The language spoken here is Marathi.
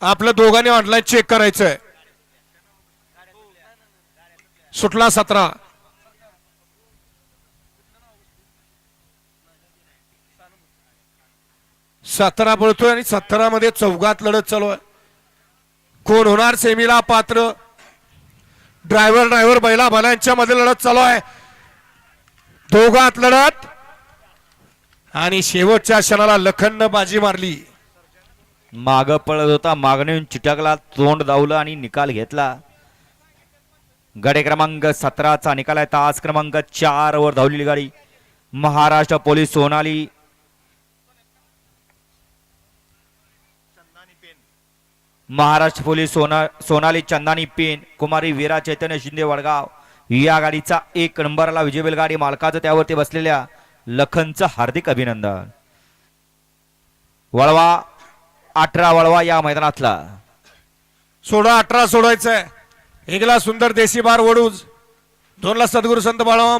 आपल्या दोघांनी ऑनलाईन चेक करायचंय. सुटला सतरा. सतरा पळतोय आणि सतरा मध्ये चौघात लढत चालू आहे. कोण होणार? सेमीला पात्र. ड्रायव्हर ड्रायव्हर बैला भल्यांच्या मध्ये लढत चालू आहे. दोघात लढत. आणि शेवटच्या क्षणाला लखननं बाजी मारली. माग पळत होता. मागणे चिटकला तोंड दावलं आणि निकाल घेतला. गडे क्रमांक सतराचा निकाल आहे. तास क्रमांक चार वर धावलेली गाडी. Maharashtra police Sonali. Maharashtra police Sona Sonali Chandani pen. कुमारी वीरा चैतन्य शिंदे वडगाव. या गाडीचा एक नंबरला विजयबेल गाडी मालकाचं त्यावरती बसलेल्या लखनचं हार्दिक अभिनंदन. वळवा. अठरा वळवा या मैदानातला. सोळा अठरा सोडायचंय एकला सुंदर देशी बार वडूज. दोनला सद्गुरु संत बाळा